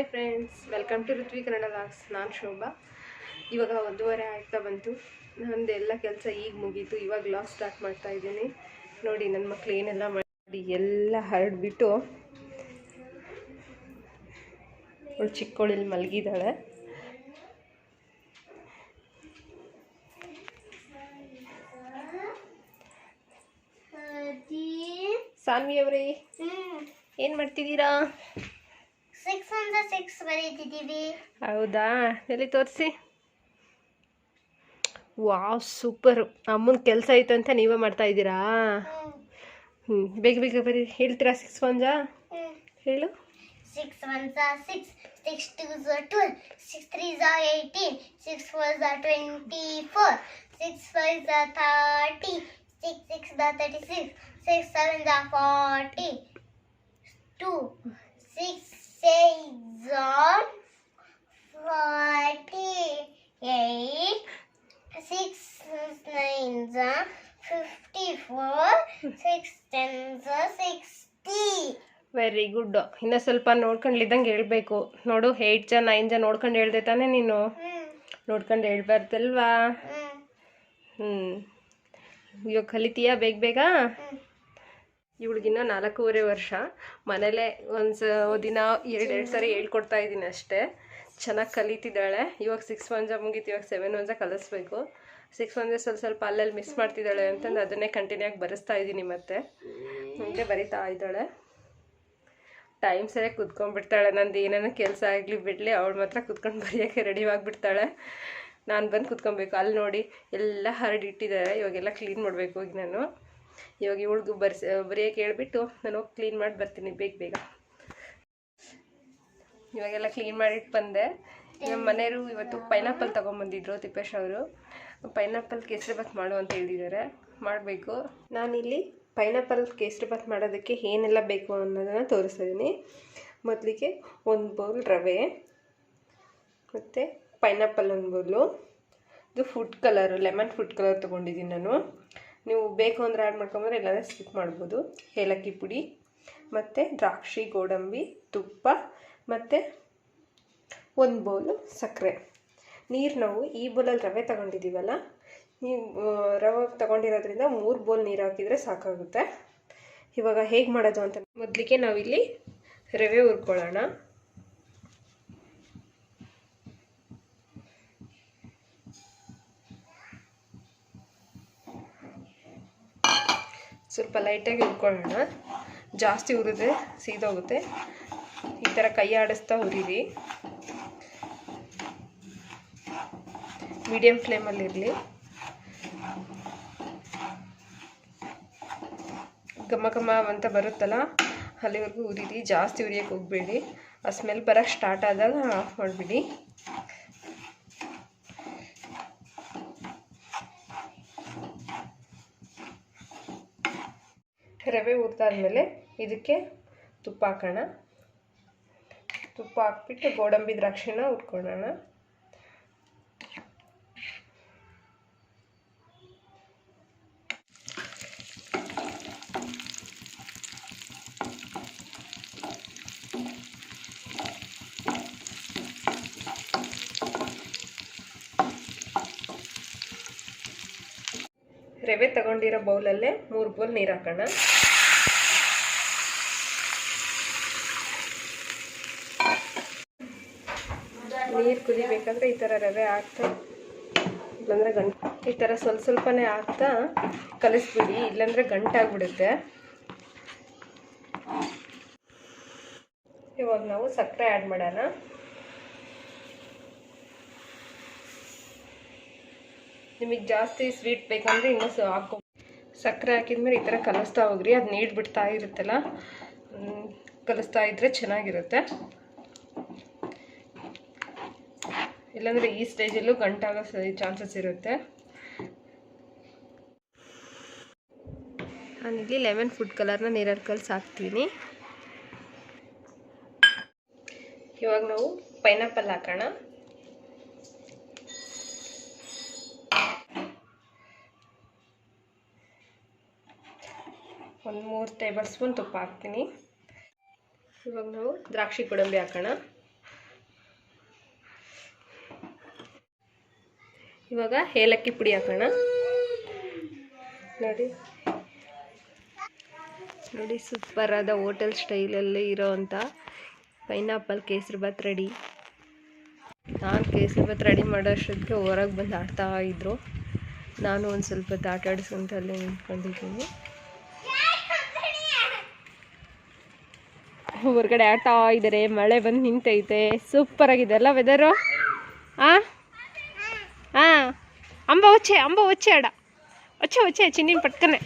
Hi friends welcome to Ruthvi Kannada vlogs ನಾನು ಶೋಭಾ. ಇವಾಗ ಒಂದೂವರೆ ಆಗ್ತಾ ಬಂತು. ನಂದು ಎಲ್ಲ ಕೆಲಸ ಈಗ ಮುಗೀತು. ಇವಾಗ ಲಾಗ್ ಸ್ಟಾರ್ಟ್ ಮಾಡ್ತಾ ಇದ್ದೀನಿ. ನೋಡಿ ನನ್ನ ಮಕ್ಳು ಏನೆಲ್ಲ ಮಾಡಿ ಎಲ್ಲ ಹರಡ್ಬಿಟ್ಟು ಅವಳು ಚಿಕ್ಕವಳಿಲ್ಲಿ ಮಲಗಿದ್ದಾಳೆ ಸಾನ್ವಿ ಅವರೇ ಏನು ಮಾಡ್ತಿದ್ದೀರಾ? ಸಿಕ್ಸ್ ಅಂದ್ರೆ ಸಿಕ್ಸ್ ಬರೀತಿದ್ದೀವಿ. ಹೌದಾ? ಎಲ್ಲಿ ತೋರಿಸಿ? Wow super. ಅಮ್ಮನ ಕೆಲಸ ಆಯ್ತು ಅಂತ ನೀವೇ ಮಾಡ್ತಾ ಇದ್ದೀರಾ? ಹ್ಞೂ ಬೇಗ ಬೇಗ ಬರೀ ಹೇಳ್ತೀರಾ ಸಿಕ್ಸ್ ಒನ್ಜಾ ಹೇಳು ಸಿಕ್ಸ್ ಒನ್ ಝಾ ಸಿಕ್ಸ್ ಸಿಕ್ಸ್ ಟೂ ಝ ಟ್ವೆಲ್ ಸಿಕ್ಸ್ ತ್ರೀ ಝ ಏಯ್ಟೀನ್ ಸಿಕ್ಸ್ ಫೋರ್ ಝ ಟ್ವೆಂಟಿ ಫೋರ್ ಸಿಕ್ಸ್ ಫೈವ್ ಝ ಥರ್ಟಿ ಸಿಕ್ಸ್ ಸಿಕ್ಸ್ ದ thirty six six seven Jha forty two six eight six nine Jha fifty four six ten ಝಾ sixty very good ಇನ್ನೂ ಸ್ವಲ್ಪ ನೋಡ್ಕೊಂಡಿದ್ದಂಗೆ ಹೇಳ್ಬೇಕು. ನೋಡು ಏಯ್ಟ್ ಜನ ನೈನ್ ಜನ ನೋಡ್ಕೊಂಡು ಹೇಳ್ದೆ ತಾನೇ ನೀನು? ನೋಡ್ಕೊಂಡು ಹೇಳ್ಬಾರ್ದಲ್ವಾ? ಹ್ಮ್. ಹ್ಞೂ ಇವಾಗ ಕಲಿತೀಯಾ ಬೇಗ ಬೇಗ? ಇವಳಿಗಿನ್ನ ನಾಲ್ಕೂವರೆ ವರ್ಷ. ಮನೇಲೇ ಒಂದು ದಿನ ಎರಡು ಎರಡು ಸಾರಿ ಹೇಳ್ಕೊಡ್ತಾ ಇದ್ದೀನಿ ಅಷ್ಟೇ. ಚೆನ್ನಾಗಿ ಕಲಿತಿದ್ದಾಳೆ. ಇವಾಗ ಸಿಕ್ಸ್ ಮಂಜ ಮುಗೀತು, ಇವಾಗ ಸೆವೆನ್ ಮಂಜ ಕಲಿಸ್ಬೇಕು. ಸಿಕ್ಸ್ ಮಂಜ ಸ್ವಲ್ಪ ಸ್ವಲ್ಪ ಅಲ್ಲಲ್ಲಿ ಮಿಸ್ ಮಾಡ್ತಿದ್ದಾಳೆ ಅಂತಂದು ಅದನ್ನೇ ಕಂಟಿನ್ಯೂ ಆಗಿ ಬರೆಸ್ತಾ ಇದ್ದೀನಿ ಮತ್ತೆ. ಮುಂದೆ ಬರಿತಾ ಇದ್ದಾಳೆ. ಟೈಮ್ ಸರಿಯಾಗಿ ಕುತ್ಕೊಂಡ್ಬಿಡ್ತಾಳೆ. ನಂದು ಏನೇನೋ ಕೆಲಸ ಆಗಲಿ ಬಿಡಲಿ, ಅವಳು ಮಾತ್ರ ಕುತ್ಕೊಂಡು ಬರೆಯೋಕ್ಕೆ ರೆಡಿ ಆಗಿಬಿಡ್ತಾಳೆ. ನಾನು ಬಂದು ಕುತ್ಕೊಬೇಕು. ಅಲ್ಲಿ ನೋಡಿ ಎಲ್ಲ ಹರಡಿಟ್ಟಿದ್ದಾರೆ ಇವಾಗೆಲ್ಲ ಕ್ಲೀನ್ ಮಾಡಬೇಕು ಈಗ ನಾನು. ಇವಾಗ ಇವಳಿಗೂ ಬರ್ಸಿ ಬರೆಯೋಕೆ ಹೇಳ್ಬಿಟ್ಟು ನಾನು ಹೋಗಿ ಕ್ಲೀನ್ ಮಾಡಿ ಬರ್ತೀನಿ ಬೇಗ ಬೇಗ. ಇವಾಗೆಲ್ಲ ಕ್ಲೀನ್ ಮಾಡಿಟ್ಟು ಬಂದೆ. ನಮ್ಮ ಮನೆಯವರು ಇವತ್ತು ಪೈನಾಪಲ್ ತೊಗೊಂಬಂದಿದ್ರು ತಿಪ್ಪೇಶ್ ಅವರು. ಪೈನಾಪಲ್ ಕೇಸರಿ ಬಾತ್ ಮಾಡು ಅಂತ ಹೇಳಿದ್ದಾರೆ. ಮಾಡಬೇಕು. ನಾನಿಲ್ಲಿ ಪೈನಾಪಲ್ ಕೇಸರಿ ಬಾತ್ ಮಾಡೋದಕ್ಕೆ ಏನೆಲ್ಲ ಬೇಕು ಅನ್ನೋದನ್ನು ತೋರಿಸ್ತೀನಿ ಇದ್ದೀನಿ ಮೊದಲಿಗೆ ಒಂದು ಬೌಲ್ ರವೆ, ಮತ್ತು ಪೈನಾಪಲ್ ಒಂದು ಬೌಲು ಇದು food colour lemon food colour ತೊಗೊಂಡಿದ್ದೀನಿ ನಾನು. ನೀವು ಬೇಕು ಅಂದರೆ ಆ್ಯಡ್ ಮಾಡ್ಕೊಂಬಂದ್ರೆ ಇಲ್ಲಾಂದರೆ ಸ್ಕಿಪ್ ಮಾಡ್ಬೋದು. ಏಲಕ್ಕಿ ಪುಡಿ, ಮತ್ತು ದ್ರಾಕ್ಷಿ, ಗೋಡಂಬಿ, ತುಪ್ಪ, ಮತ್ತು ಒಂದು ಬೌಲು ಸಕ್ಕರೆ. ನೀರು ನಾವು ಈ ಬೌಲಲ್ಲಿ ರವೆ ತಗೊಂಡಿದ್ದೀವಲ್ಲ ನೀವು ರವೆ ತಗೊಂಡಿರೋದ್ರಿಂದ ಮೂರು ಬೌಲ್ ನೀರು ಹಾಕಿದರೆ ಸಾಕಾಗುತ್ತೆ. ಇವಾಗ ಹೇಗೆ ಮಾಡೋದು ಅಂತ, ಮೊದಲಿಗೆ ನಾವಿಲ್ಲಿ ರವೆ ಹುರ್ಕೊಳ್ಳೋಣ. ಸ್ವಲ್ಪ ಲೈಟಾಗಿ ಹುರ್ಕೊಳ್ಳೋಣ ಜಾಸ್ತಿ ಹುರಿದ್ರೆ ಸೀದೋಗುತ್ತೆ. ಈ ಥರ ಕೈ ಆಡಿಸ್ತಾ ಹುರಿರಿ ಮೀಡಿಯಮ್ ಫ್ಲೇಮಲ್ಲಿರಲಿ ಘಮ ಘಮ ಅಂತ ಬರುತ್ತಲ್ಲ, ಅಲ್ಲಿವರೆಗೂ ಉರಿರಿ. ಜಾಸ್ತಿ ಉರಿಯೋಕ್ಕೆ ಹೋಗಬೇಡಿ. ಆ ಸ್ಮೆಲ್ ಬರೋಕ್ಕೆ ಸ್ಟಾರ್ಟ್ ಆದಾಗ ಆಫ್ ಮಾಡಿಬಿಡಿ. ರವೆ ಹುರಿದಾದ್ಮೇಲೆ ಇದಕ್ಕೆ ತುಪ್ಪ ಹಾಕೋಣ. ತುಪ್ಪ ಹಾಕ್ಬಿಟ್ಟು ಗೋಡಂಬಿ ದ್ರಾಕ್ಷಿನ ಹುರ್ಕೊಳ್ಳೋಣ. ರವೆ ತಗೊಂಡಿರೋ ಬೌಲಲ್ಲೇ ಮೂರು ಬೌಲ್ ನೀರು ಹಾಕೋಣ. ನೀರು ಕುದಿಬೇಕಾದ್ರೆ ಈ ಥರ ರವೆ ಹಾಕ್ತಾ, ಇಲ್ಲಾಂದರೆ ಗಂಟು, ಈ ಥರ ಸ್ವಲ್ಪ ಸ್ವಲ್ಪನೇ ಹಾಕ್ತಾ ಕಲಿಸ್ಬಿಡಿ, ಇಲ್ಲಾಂದರೆ ಗಂಟಾಗ್ಬಿಡುತ್ತೆ ಇವಾಗ ನಾವು ಸಕ್ಕರೆ ಆ್ಯಡ್ ಮಾಡೋಣ. ನಿಮಗೆ ಜಾಸ್ತಿ ಸ್ವೀಟ್ ಬೇಕಂದರೆ ಇನ್ನೂ ಹಾಕೋ, ಸಕ್ಕರೆ ಹಾಕಿದ್ಮೇಲೆ ಈ ಥರ ಕಲಿಸ್ತಾ ಹೋಗ್ರಿ, ಅದು ನೀಡ್ಬಿಡ್ತಾ ಇರುತ್ತಲ್ಲ ಕಲಿಸ್ತಾ ಇದ್ದರೆ ಚೆನ್ನಾಗಿರುತ್ತೆ. ಇಲ್ಲಾಂದರೆ ಈ ಸ್ಟೇಜಲ್ಲೂ ಗಂಟಾಗೋ ಚಾನ್ಸಸ್ ಇರುತ್ತೆ. ನಾನಿಲ್ಲಿ ಲೆಮನ್ ಫುಡ್ ಕಲರ್ನ ನೀರಲ್ಲಿ ಕಲಸಿ ಹಾಕ್ತೀನಿ. ಇವಾಗ ನಾವು ಪೈನಾಪಲ್ ಹಾಕೋಣ. ಒಂದು ಮೂರು ಟೇಬಲ್ ಸ್ಪೂನ್ ತುಪ್ಪ ಹಾಕ್ತೀನಿ. ಇವಾಗ ನಾವು ದ್ರಾಕ್ಷಿ ಗೋಡಂಬಿ ಹಾಕೋಣ. ಇವಾಗ ಏಲಕ್ಕಿ ಪುಡಿ ಹಾಕೋಣ. ನೋಡಿ. ನೋಡಿ, ಸೂಪರಾದ ಹೋಟೆಲ್ ಸ್ಟೈಲಲ್ಲಿ ಇರೋವಂಥ ಪೈನಾಪಲ್ ಕೇಸರಿಬಾತ್ ರೆಡಿ. ನಾನು ಕೇಸರಿಬಾತ್ ರೆಡಿ ಮಾಡೋಷ್ಟೊತ್ತಿಗೆ ಹೊರಗೆ ಬಂದು ಆಡ್ತಾ ಇದ್ದರು ನಾನು ಒಂದು ಸ್ವಲ್ಪ ಹೊತ್ತು ಆಟ ಆಡಿಸ್ಕೊಂತ ಅಲ್ಲೇ ನಿಂತ್ಕೊಂಡಿದ್ದೀನಿ. ಹೊರಗಡೆ ಆಡ್ತಾ ಇದ್ದಾರೆ ಮಳೆ ಬಂದು ನಿಂತೈತೆ. ಸೂಪರ್ ಆಗಿದೆ ಅಲ್ಲ ವೆದರು వచ్చే ಅಂಬ వచ్చే ಆಡ వచ్చే వచ్చే ಚಿನ್ನಿನ ಪಟ್ಕನೆ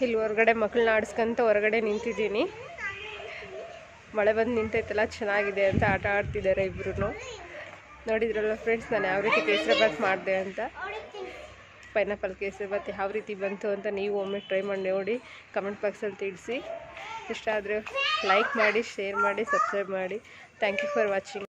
ಇಲ್ಲಿ ಹೊರಗಡೆ ಮಕ್ಕಳನ್ನ ಆಡಿಸ್ಕೊಂತ ಹೊರಗಡೆ ನಿಂತಿದ್ದೀನಿ ಮಳೆ ಬಂದು ನಿಂತೈತಲ್ಲ ಚೆನ್ನಾಗಿದೆ ಅಂತ ಆಟ ಆಡ್ತಿದ್ದಾರೆ ಇಬ್ರು ನೋಡಿದ್ರಲ್ಲ ಫ್ರೆಂಡ್ಸ್ ನಾನು ಯಾವ ರೀತಿ ಕೇಸರಿಬಾತ್ ಮಾಡಿದೆ ಅಂತ ಪೈನಾಪಲ್ ಕೇಸರಿಬಾತ್ ಯಾವ ರೀತಿ ಬಂತು ಅಂತ ನೀವು ಒಮ್ಮೆ ಟ್ರೈ ಮಾಡಿ ನೋಡಿ ಕಮೆಂಟ್ ಬಾಕ್ಸಲ್ಲಿ ತಿಳಿಸಿ. ಇಷ್ಟ ಆದರೆ ಲೈಕ್ ಮಾಡಿ ಶೇರ್ ಮಾಡಿ ಸಬ್ಸ್ಕ್ರೈಬ್ ಮಾಡಿ. Thank you for watching